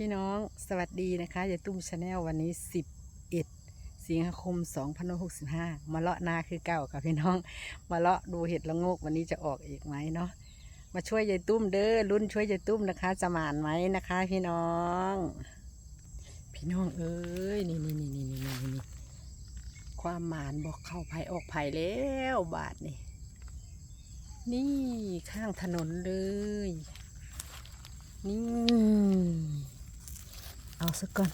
พี่น้องสวัสดีนะคะยายตุ้มชาแนลวันนี้ 11 สิงหาคม 2565 มาเลาะนาคือเก่าค่ะพี่น้อง มาเลาะดูเห็ดละโงกวันนี้จะออกอีกไหมเนาะมาช่วยยายตุ้มเด้อรุ่นช่วยยายตุ้มนะคะ จะหมานไหมนะคะ พี่น้อง พี่น้องเอ้ยนี่นี่นี่นี่นี่นี่นี่ความหมานบอกเข้าไผ่ออกไผ่แล้วบาทนี่นี่ข้างถนนเลยนี่ เอาสักก่อน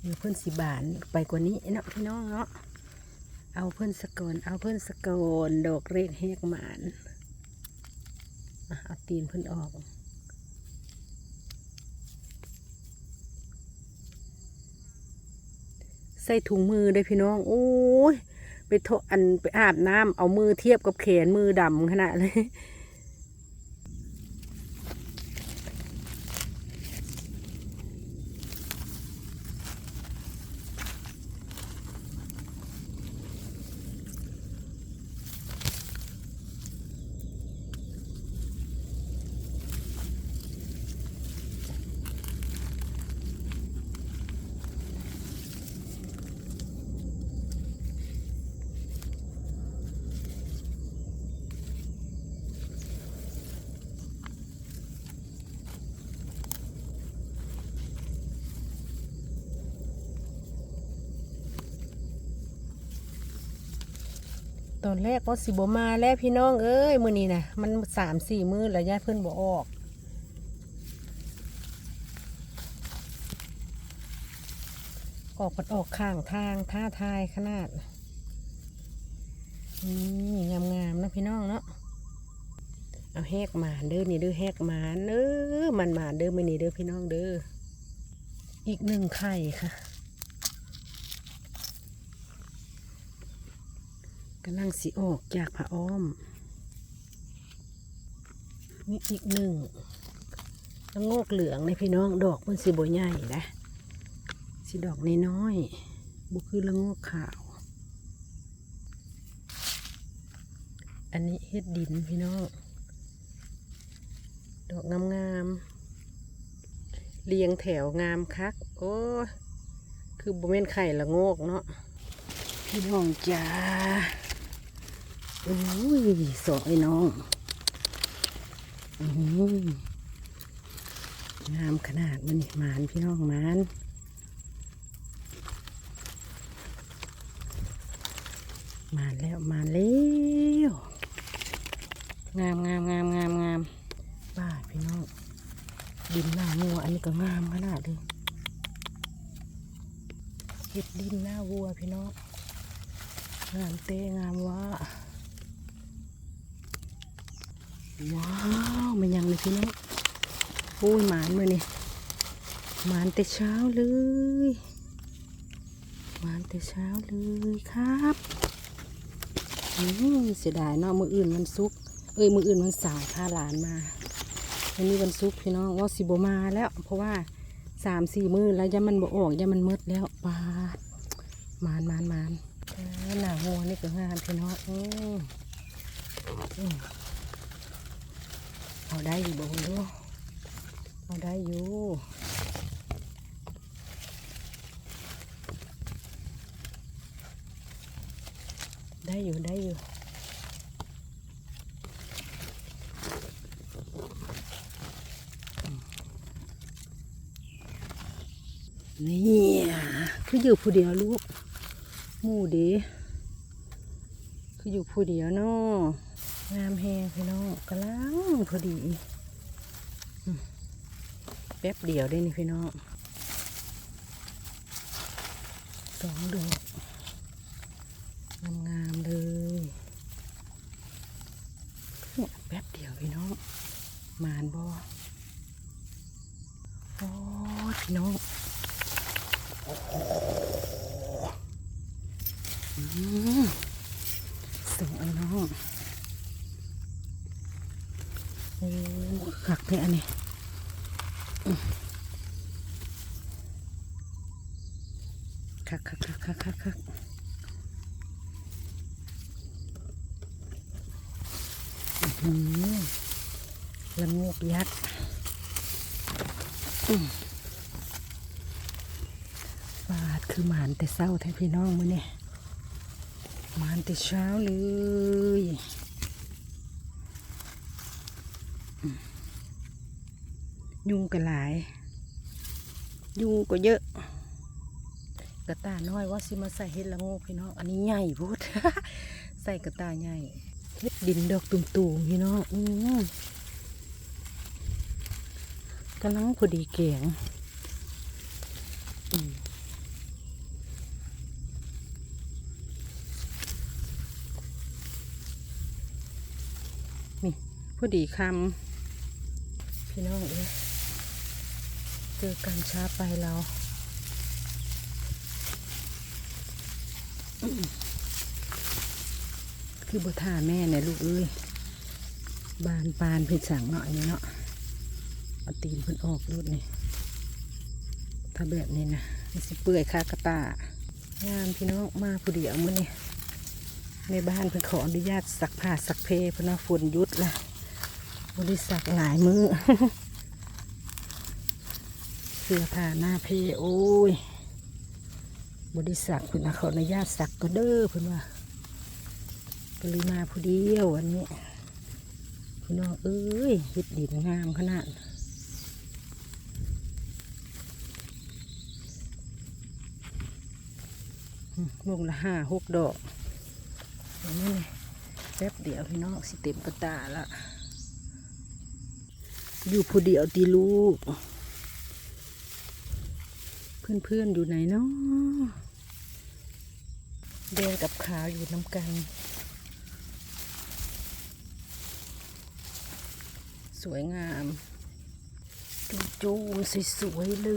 เดี๋ยวเพื่อนสิบานไปกว่านี้เนาะพี่น้องเนาะเอาเพื่อนสกอนเอาเพื่อนสกอนดอกเรกแหกหมานเอาตีนเพื่อนออกใส่ถุงมือเลยพี่น้อง โอ้ย ไปโทอันไปอาบน้ำเอามือเทียบกับแขนมือดำขนาดเลย แรกก็สิบมาแล้วพี่น้องเอ้ยมือนี้นะมันสามสี่มือแล้วญาติเพื่อนบอกออกออกปัดออกข้างทางท่าทายขนาดนี่งามๆนะพี่น้องเนาะเอาแหกหมาเด้อนี่เด้อแหกหมาเด้อมันหมาเด้อมือนี้เด้อพี่น้องเด้ออีกหนึ่งไข่ค่ะ กำลังสิออกจากผ้าอ้อมนี่อีกหนึ่งแล้วโงกเหลืองในพี่น้องดอกมันสีบใหญ่นะสีดอกน้อยๆบุคือละโงกขาว อันนี้เฮ็ดดินพี่น้อง ดอกงามๆเรียงแถวงามคัก โอ้คือบ่เม่นไข่ละโงกเนาะพี่น้องจ้า อ้ยสองไอ้น้องอืมงามขนาดมันนี่หมานพี่น้องมานมานแล้วมานแล้วงามงามงามงามงามป้าพี่น้องดินหน้างัวอันนี้ก็งามขนาดเลยเห็ดดินหน้าวัวพี่น้องงามเตงามว่า ว้าวมันยังเลยพี่น้องโอ้ยหมานมือนี่หมานแต่เช้าเลยหมานแต่เช้าเลยครับอืมเสียดายเนาะมืออื่นมันซุก เอ้ยมืออื่นมันสายพาหลานมาวันนี้วันซุกพี่น้องว่าสิบมาแล้ว เพราะว่าสามสี่มือแล้วยามันบ่ออกยามันมืดแล้วปาดหมานหมานหมานหนาหัวนี่ก็งามพี่น้องอือืม เอาได้อยู่บ่คุณดูเอาได้อยู่ได้อยู่ได้อยู่นี่คืออยู่ผู้เดียวลูกหมูเดีคืออยู่ผู้เดียวเนาะ งามแฮงพี่น้องกำลังพอดีแป๊บเดียวได้นี่พี่น้องสองดอกงามๆเลยเนี่ยแป๊บเดียวพี่น้องมานบอโอ้พี่น้อง อืมส่งไอ้น้องโอ้ขัก เนี่ยอันนี้คักคักคักคักคักคักอื้อหือละโงกยักษ์บาดคือหมานแต่เศร้าแท้พี่น้องมื้อนี่หมานแต่เช้าเลยอืม ยุงก็หลาย ยุงก็เยอะ กระตาน้อยว่าสิมาใส่เห็ดละโงกพี่น้องอันนี้ใหญ่พุดใส่กระตาใหญ่เห็ดดินดอกตุ่มๆพี่น้องอืมกำลังพอดีแกงนี่พอดีคำพี่น้องเอ้ย เจอกันช้าไปเราคือบท่าแม่เนี่ยลูกเอ้ยบานปานเพิ่นสั่งหน่อยนี่เนาะเอาตีนเพิ่นออกรูดนี่ถ้าแบบนี้นะมันสิเปื่อยคากระตางานพี่น้องมาผู้เดียวมื้อนี่ในบ้านเพิ่นขออนุญาตสักผ้าสักเพเพิ่นว่าฝนยุดละบริสักหลายมือ้อ สื้อผ้าหน้าเพโอ้ยบริษัทเพิ่นน่ะขออนุญาตสักก็เด้อเพิ่นว่าก็เลยมาผู้เดียววันนี้พี่น้องเอ้ยเฮ็ดดินงามขนาดมงละห้าหกดอกอย่างนี้เลยแป๊บเดียวพี่น้องสิเต็มกระตาละอยู่ผู้เดียวตีลูก เพื่อนๆอยู่ไหนเนาะแดงกับขาวอยู่น้ำกัน สวยงามจูจูสวยๆเล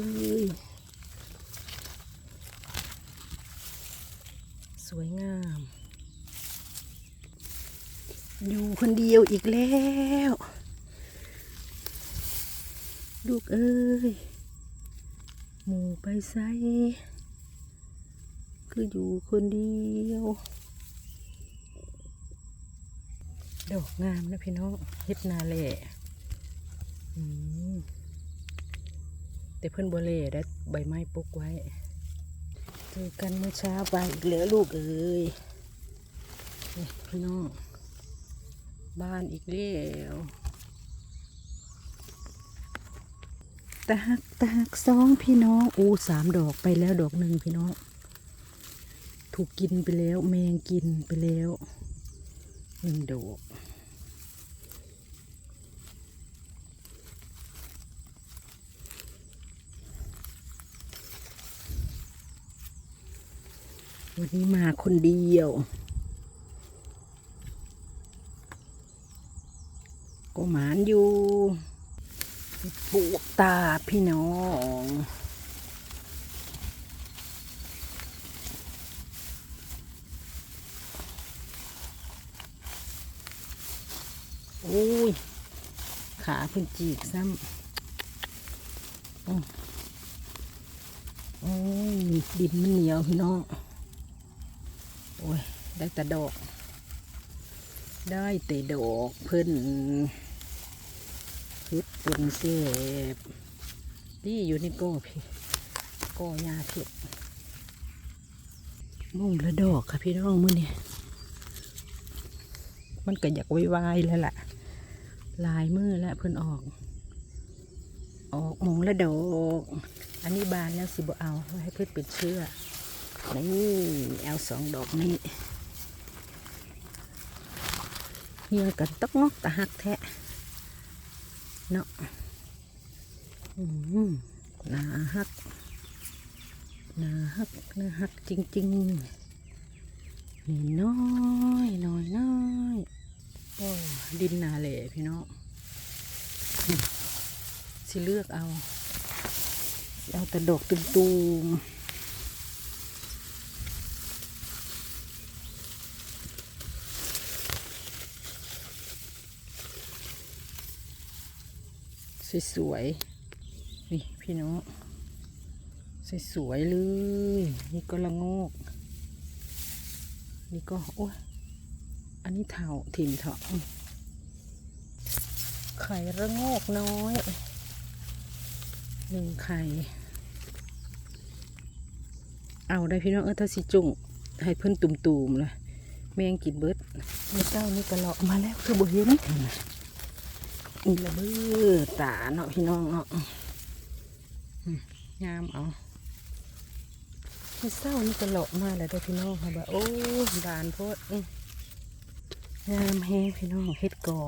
ย สวยงาม อยู่คนเดียวอีกแล้ว ลูกเอ้ย หมูไปใส่คืออยู่คนเดียว ดอกงามนะพี่น้องเฮ็ดนาเล่แต่เพื่อนบัวเล่ได้ใบไม้ปลูกไว้ เจอกันเมื่อเช้าไปอีกแล้วลูกเอ้ยพี่น้อง บ้านอีกแล้ว ตาหักตาหักสองพี่น้องอู้สามดอกไปแล้วดอกหนึ่งพี่น้อง ถูกกินไปแล้วแมงกินไปแล้วหนึ่งดอกวันนี้มาคนเดียว ก็หมานอยู่ ปวกตาพี่น้องโอ้ย ขาพิ่นจีกซ้ำอื้อโอ้ยดินมันเหนียวพี่น้อง โอ้ย ได้แต่ดอก ได้แต่ดอกเพิ่น เฮ็ดปนเสบนี่อยู่ในก้อพี่ก้อยาเผ็ดมุ่งละดอกค่ะพี่น้องมื้อนี้มันก็อยากวายๆแล้วล่ะ ลายมือแล้วเพิ่นออก ออกมงละดอก อันนี้บานแล้วสิบ่เอาไว้ให้เพื่อนป็นเชื่อนี่เอาสองดอกนี้เฮียงกันตกงอกตะหักแทะ เนาะอืมนาฮักนาฮักนาฮักจริงๆนี่น้อยน้อยน้อยโอ้ดินนาเหล่พี่น้องสิเลือกเอา เอาแต่ดอกตุ่มๆ สวยๆนี่พี่น้องสวยๆเลย นี่ก็ละโงกนี่ก็โอ้ยอันนี้เถาถิ่นเถาะไข่ระโงกน้อยหนึ่งไข่ เอาได้พี่น้องเออถ้าสิจุ่งให้เพิ่นตุ่มๆเลยแมงกินเบิดเมื่อเจ้านี่กระเลาะมาแล้วคือบ่เห็น อีละเบ้อตาเนาะพี่น้องเนาะงามเอาเมื่อเช้านี่กระเลาะมาแล้วเด้อพี่น้องค่ะแบบโอ้บานโพดงามแฮงพี่น้องเฮ็ดก่อ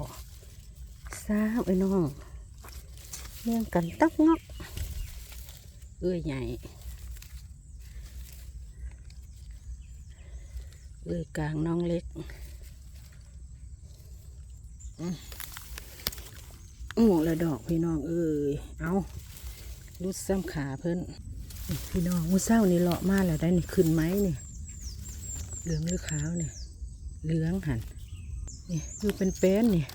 ซาบไอ้น้องเลี้ยงกันตักงอกเอ้ยใหญ่เอ้ยกลางน้องเล็กอืม โอ้ละดอกพี่น้องเอ้ยเอารุดซ้ำขาเพิ่นนี่พี่น้องมือเศร้านี่เลาะมากแล้วได้นี่ขึ้นไหมนี่เหลืองหรือขาวเนี่ยเหลืองหันนี่อยู่เป็นแป้นนี่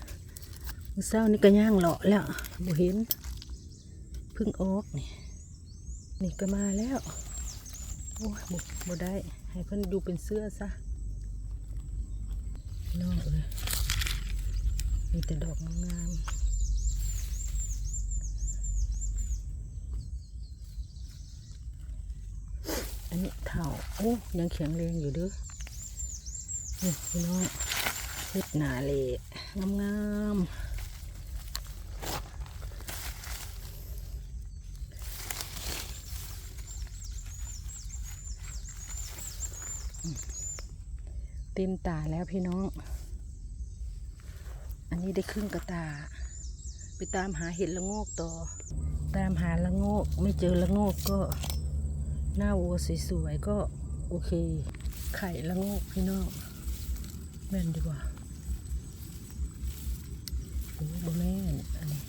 มือเศร้านี่ก็ย่างเลาะแล้วบ่เห็นพิ่งออกนี่นี่ก็มาแล้วโอ้ยบ่บ่ได้ ให้เพิ่นดูเป็นเสื้อซะน้องเอ้ยมีแต่ดอกงามๆ อันนี้เท่าโอ้ยังแข็งแรงอยู่ด้อนี่พี่น้องเฮ็ดหนาเละงามๆเต็มตาแล้วพี่น้อง อันนี้ได้ครึ่งกระตา ไปตามหาเห็ดละโงกต่อ ตามหาละโงกไม่เจอละโงกก็ หน้าวัวสวยๆก็โอเค ไข่ละโงกพี่น้องแม่นดีกว่าโอ้บแม่นอันนี้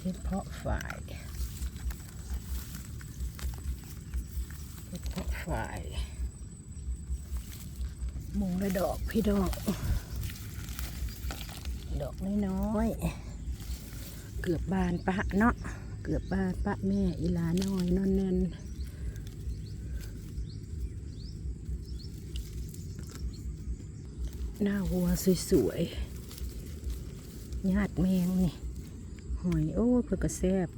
เห็ดเพาะฝ่ายเห็ดเพาะฝ่ายมุงได้ดอกพี่ดอกดอกน้อยๆเกือบบานปะเนาะเกือบบานปะแม่อีลาน้อยนอนแน่น หน้าวัวสวยๆ ญาติแมงนี่ หอยโอ้เพื่อกระแซบ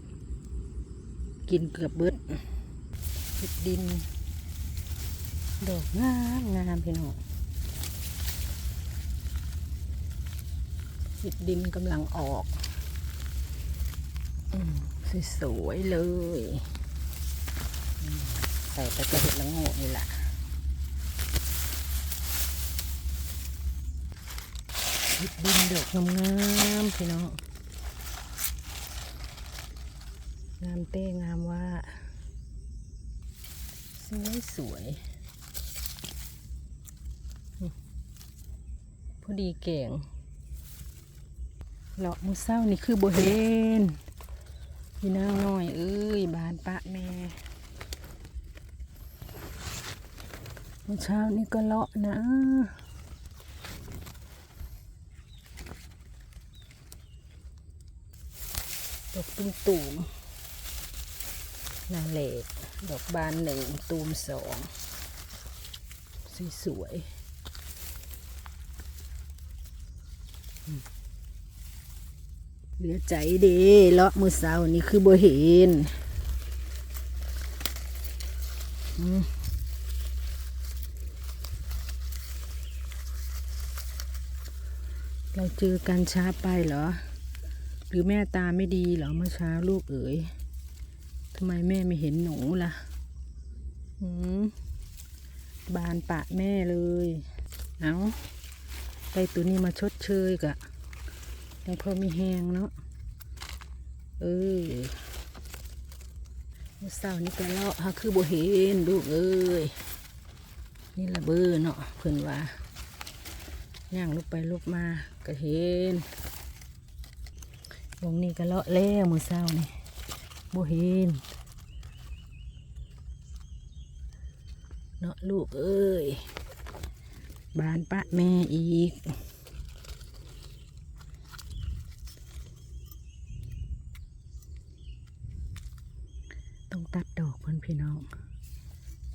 กินเกือบเบิดเห็ดดิน ดอกงามงามพี่น้องหิดดินกำลังออกอสวยๆเลย ใส่ไปกระเห็ดละโง่นี่แหละ หิดดินดอกงามๆพี่น้องงามเต้งามว่า สวยสวยๆพอดีเก่งเลาะมือเศร้านี่คือโบเห็นพี่น้างน้อยเอ้ยบานปะแม่มือเช้านี่ก็เลาะนะ กตุ้มตูมนาเลกดอกบานหนึ่งตูมสองสวยๆเหลือใจเด้เลาะมือเสานี่คือบ่เห็นเราเจอกันช้าไปเหรอ หรือแม่ตาไม่ดีเหรอเมื่อเช้าลูกเอ๋ยทำไมแม่ไม่เห็นหนูล่ะอืมบานปะแม่เลย เอาไปตัวนี้มาชดเชยกะยังพอมีแหงเนาะเออเมื่อเช้านี้ก็เลาะฮะคือโบเห็นลูกเอ้ยนี่ละเบอร์เนาะเพิ่นว่าย่างลุกไปลุกมาก็เห็น วงนี้ก็เลาะแล้วมือเช้านี่บ่เห็นเนาะลูกเอ้ยบานปะแม่อีกต้องตัดดอกเพื่อนพี่น้อง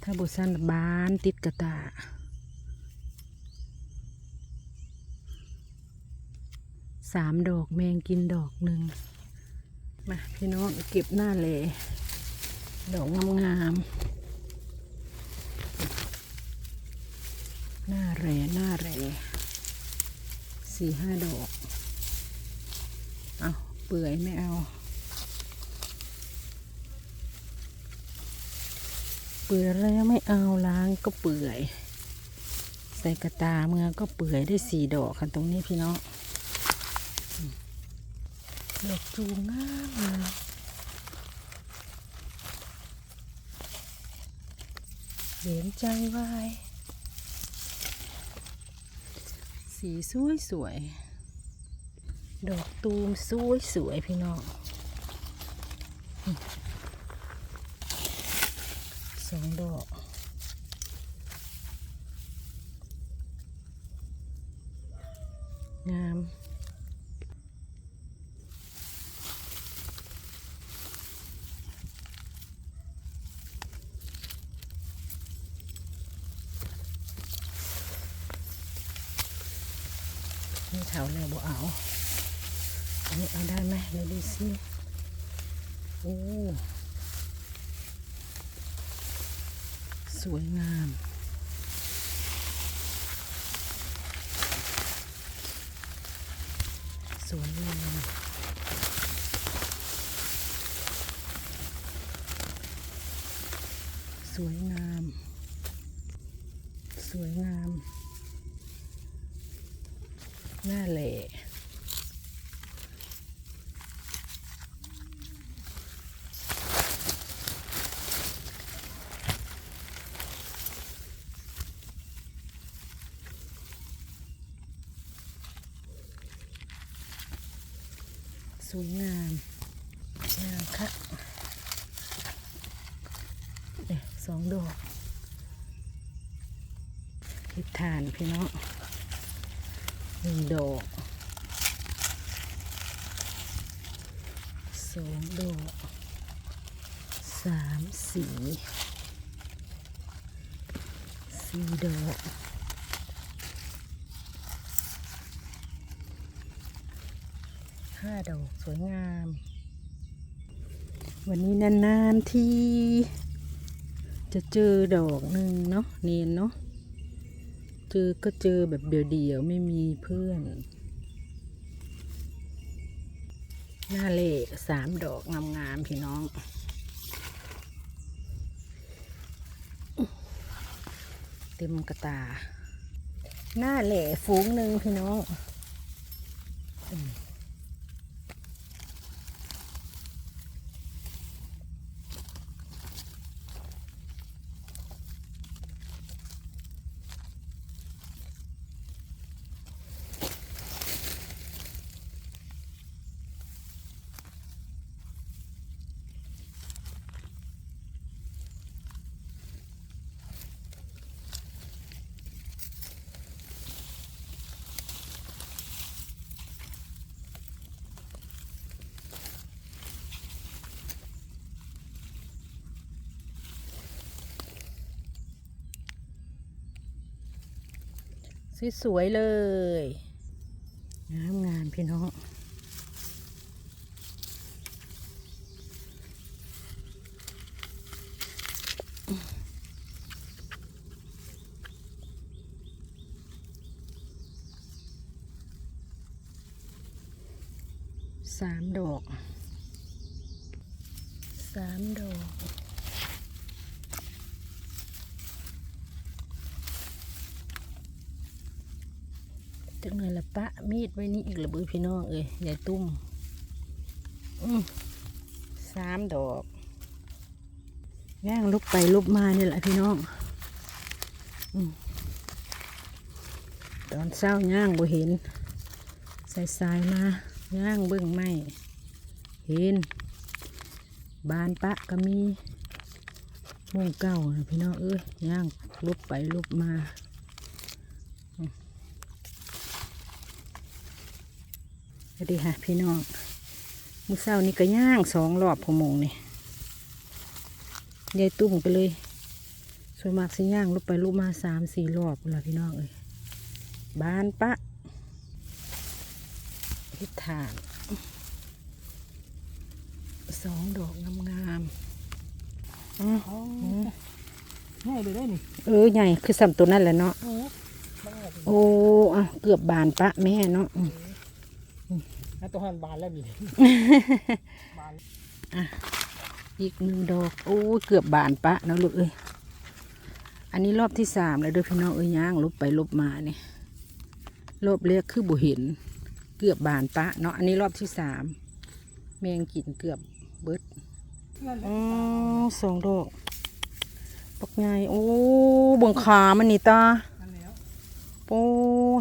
ถ้าบุษันบานติดกระตา สามดอกแมงกินดอกหนึ่งมาพี่น้องเก็บหน้าเลดอกงามๆหน้าแรหน้าแรสี่ห้าดอก เอาเปื่อยไม่เอา เปื่อยแล้วไม่เอาล้างก็เปื่อย ใส่กระตาเมื่อก็เปื่อยได้สี่ดอกค่ะตรงนี้พี่น้อง ดอกจูงงามงามเหรียญใจวาย สีสวยสวย ดอกตูมสวยสวยพี่น้องสองดอกงาม นี่เถาแล้วบ่เอา อันนี้เอาได้ไหมเดี๋ยวดู สิโอ้สวยงามสวยงามสวยงาม สวยงามน้าเล่ส วยงามงามค่ะเนี่ยสองดอกทิศทานพี่น้องหนึ่งดอกสองดอกสามสีสี่ดอก ห้าดอกสวยงาม วันนี้นานๆที่ จะเจอดอกหนึ่งเนาะเนียนเนาะเจอก็เจอแบบเดี่ยวๆไม่มีเพื่อน หน้าเล่สามดอกงามๆพี่น้องเต็มกระตา หน้าเหล่ฝูงหนึ่งพี่น้อง สวยๆเลยงามงามพี่น้อง สามดอก สามดอก จังเลยละปะมีดไว้นี่อีกละเบื อพี่น้องเอ้ยายตุ้มสามดอกย่างลุกไปลุกมาเนี่ยแหละพี่น้องอตอนเช้าย่างบ่เห็นสายสายๆมาย่างเบิ่งไม่เห็น บานปะก็มีมุ่งเก่านะพี่น้องเอ้ยย่างลุกไปลุกมา สวัสดีค่ะพี่น้องมือเศร้านี่ก็ย่างสองรอบพอโมงนี่ยายตุ้มไปเลย ส่วนมากสิย่างลุกไปลุกมาสามสี่รอบแล้วพี่น้องเอ้ยบานปะทิศทางสองดอกงามๆอืมอ๋อง่ายเลยได้นี่เออใหญ่คือสัมตัวนั่นแหละเนาะโอ้บ้าเลยโอ้อะเกือบบานปะแม่เนาะอืม ให้ตัวหันบานแล้วนี่บานอีกหนึ่งดอกโอ้ยเกือบบานปะเนาะลูกเอ้ยอันนี้รอบที่สามแล้วเด้อพี่น้องเอ้ยย่างลบไปลบมาเนี่ยรอบแรกคือบุเห็น เกือบบานปะเนาะอันนี้รอบที่สามแมงกินเกือบเบิดนั่นแหละอ๋อสองดอกปักไงโอ้เบังขามันนี่ตานั่นแล้ว โอ้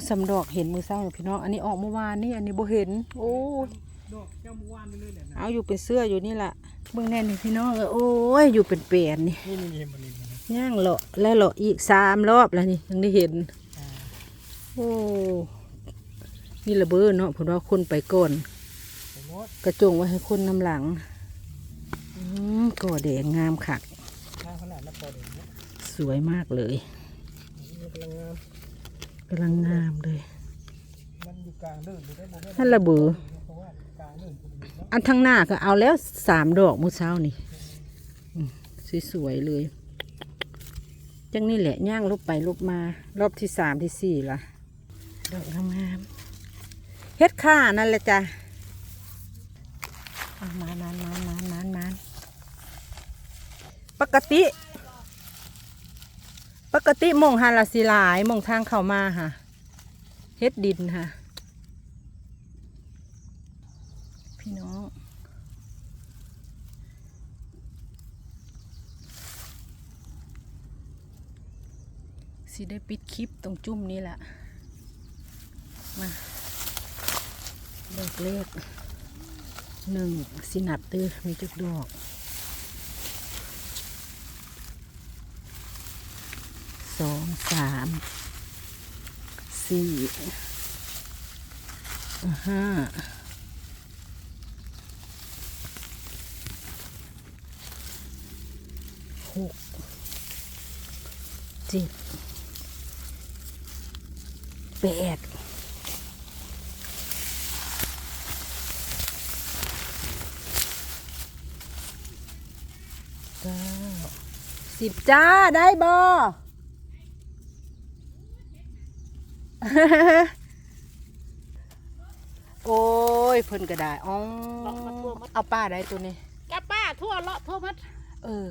สำดอกเห็นมือเศร้าพี่น้องอันนี้ออกเมื่อวานนี่อันนี้บ่เห็น โอ้ยดอกเจ้ามือวานไปเลยแหละนะเอาอยู่เป็นเสื้ออยู่นี่แหละเบื้องแน่นี่พี่น้องโอ้ยอยู่เป็นเปลี่ยนนี่นี่นี่มันนี่ย่างเลาะและเลาะอีกสามรอบแล้วนี่ยังได้เห็นโอ้นี่ระเบ้อเนาะเพราะว่าคนไปก่อนกระจงไว้ให้คนนำหลังก่อแดงงามคักหน้าขนาดนับพอเด็กเนี่ยสวยมากเลยกำลังงามำลังงามเลยมันอยู่กลางเดินอยู่ได้โมเมนต์นั่นระเบ้อเพราะว่ากลางเดินคุณดูแล้วอันทั้งหน้าก็เอาแล้วสามดอกมื้อเช้านี่อืมสวยๆเลย จังนี่แหละย่างลบไปลบมา รอบที่สามที่สี่ละดอกงามๆเฮ็ดข่านั่นแหละจ้ะเอามานานมานมานมานมานปกติ ปกติมองฮาลาสิหลายมองทางเข้ามาค่ะเฮ็ดดินค่ะ พี่น้องสิได้ปิดคลิปตรงจุ่มนี้แหละมาดอกเลขหนึ่งสินับเตอมีจุกดอก สองสามสี่ห้าหกเจ็ดแปดเก้าสิบจ้า ได้บอ โอ้ยเพิ่นก็ได้อ๋อเอาป้าได้ตัวนี้ แกป้าทั่วเลาะทั่วมัดเออ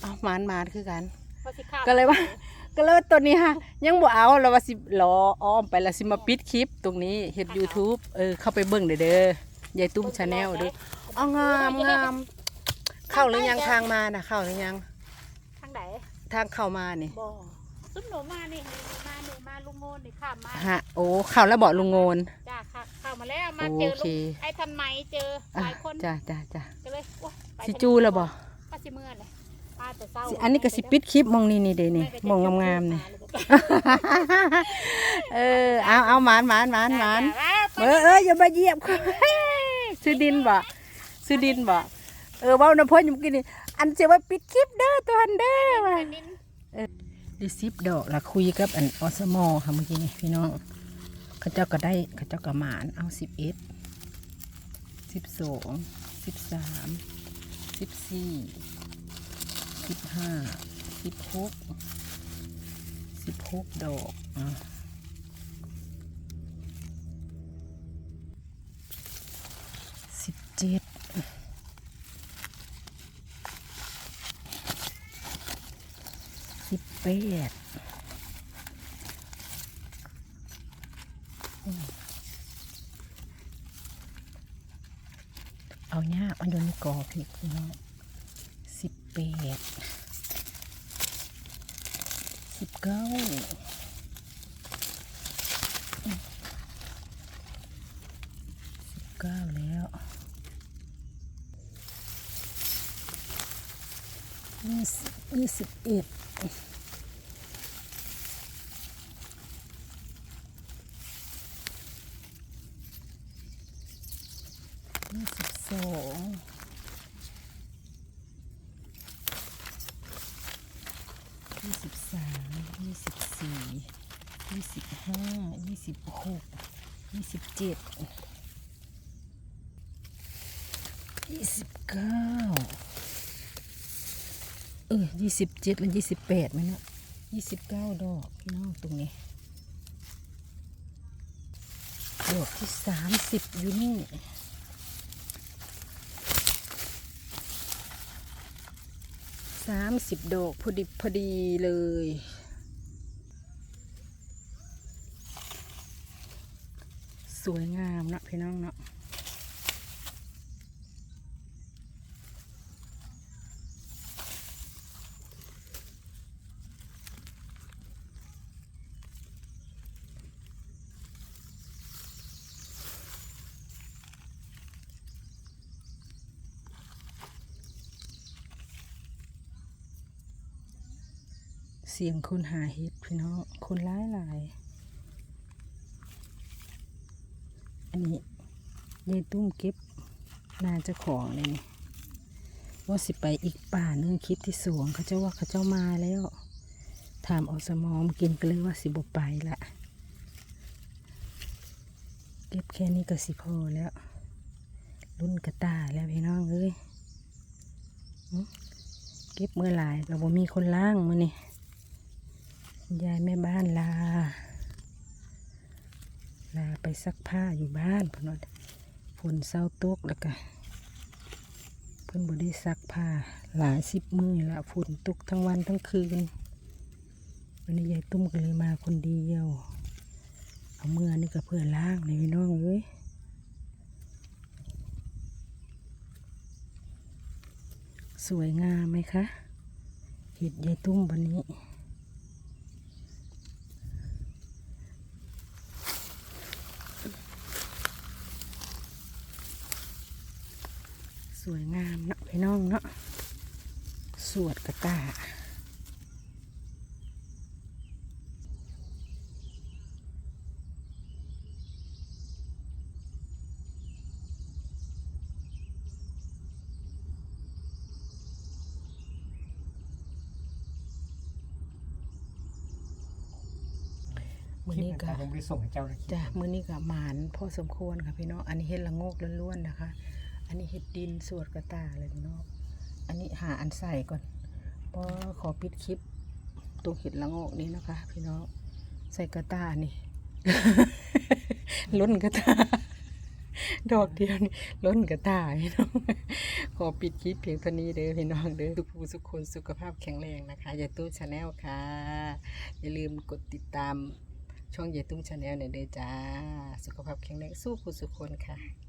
เอาหมานหมานคือกัน พอสิข้าวก็เลยว่า ก็เลยว่าตัวนี้ฮะ ยังบ่เอาเราว่าสิรออ้อมไปแล้วสิมาปิดคลิปตรงนี้เฮ็ด YouTube เออ เข้าไปเบิ่งเด้อเด้อยายตุ้มชาแนลเด้อเอางามงามเข้าหรือยังทางมาน่ะเข้าหรือยัง ทางไหนทางเข้ามานี่บ่ซุปหนูมานี่หนูมาหนูมาลุ งโงนนี่ข้ามมาฮะโอ้เข้าแล้วบอกลุงโงน จ้าค่ะเข้ามาแล้วมาโอเจอเคลุงไอ้ทันไหมเจอหอะลายคนจ้าจ้าจ้าก็เลยโอ๊ยไปสิจูแล้วบ่ป้าสิเมื่อเลยป้าแต่เศร้าสิอันนี้ก็สิปิดคลิปมองนี่นี่เด้นี่มองงามๆนี่เออเอาเอาหมานหมานหมานหมานเออเอออย่ามาเหยียบเขาซื้อดินบ่ซื้อดินบ่เออเว่าน้ำพ่นอยู่เมื่อกี้นี่อันเสียว่าปิดคลิปเด้อตัวอันเด้อว่ะ ดิซิบดอกละคุยกับอันออสมอค่ะเมื่อกี้พี่น้องเขาเจ้าก็ได้เขาเจ้าก็หมานเอาสิบเอ็ดสิบสองสิบสามสิบสี่สิบห้าสิบหกสิบหกดอกอะสิบเจ็ด สิบแปดเอาเนี่ยมันอยู่ในกรอบพี่พี่น้องสิบแปดสิบเก้าสิบเก้าแล้วยี่สิบเอ็ดยี่สิบสองยี่สิบสามยี่สิบสี่ยี่สิบห้ายี่สิบหกยี่สิบเจ็ดยี่สิบ เก้าเออ ยี่สิบเจ็ดและยี่สิบแปดไหมเนาะยี่สิบเก้าดอกพี่น้องตรงนี้ ดอกที่สามสิบอยู่นี่สามสิบดอกพอดีพอดีเลยสวยงามเนาะพี่น้องเนาะ เสียงคนหาเห็ดพี่น้องคนร้ายหลาย อันนี้ยายตุ้มเก็บนาเจ้าของเลยนี่ว่าสิไปอีกป่าหนึงคลิปที่สวงเขาเจ้าว่าเขาเจ้ามาแล้วถามเอาสมอมกินก็เลยว่าสิบไปละเก็บแค่นี้ก็สิพอแล้วรุ่นกระตาแล้วพี่น้องเอ้ยเก็บเมื่อหลายก็บ่มีคนล่างมือนี่ย ยายแม่บ้านลา ลาไปซักผ้าอยู่บ้านเพนว่าฝนเศร้าตกแล้วก็เพิ่นบ่ได้ซักผ้าหลายสิบมื้อละฝนตกทั้งวันทั้งคืนวันนี้ยายตุ้มก็เลยมาคนเดียวเอาเมื่อนี่ก็เพื่อล้างในพี่น้องเอ้ยสวยงามไหมคะเห็ดยายตุ้มวันนี้ สวยงามเนาะพี่น้องเนาะสวดกระตามือนี้ก็ผมไปส่งให้เจ้าเลยจ้ะมื้อนี้ก็หมานพอสมควรค่ะพี่น้อง อันนี้เห็ดละโงกล้วนๆนะคะ อันนี้เห็ดดินสวดกระตาเลยพี่น้องอันนี้หาอันใส่ก่อนพอขอปิดคลิปตรงเห็ดละโงกนี้นะคะ พี่น้องใส่กระตานี่ล้นกระตาดอกเดียวนี่ล้นกระตาพี่น้องขอปิดคลิปเพียงเท่านี้เด้อพี่น้องเด้อทุกผู้ทุกคนสุขภาพแข็งแรงนะคะอย่าตู้ชาแนลค่ะ อย่าลืมกดติดตามช่องเยตุ้มชาแนลเนี่ยเด้อจ้า สุขภาพแข็งแรงสู้ผู้สุขคนค่ะ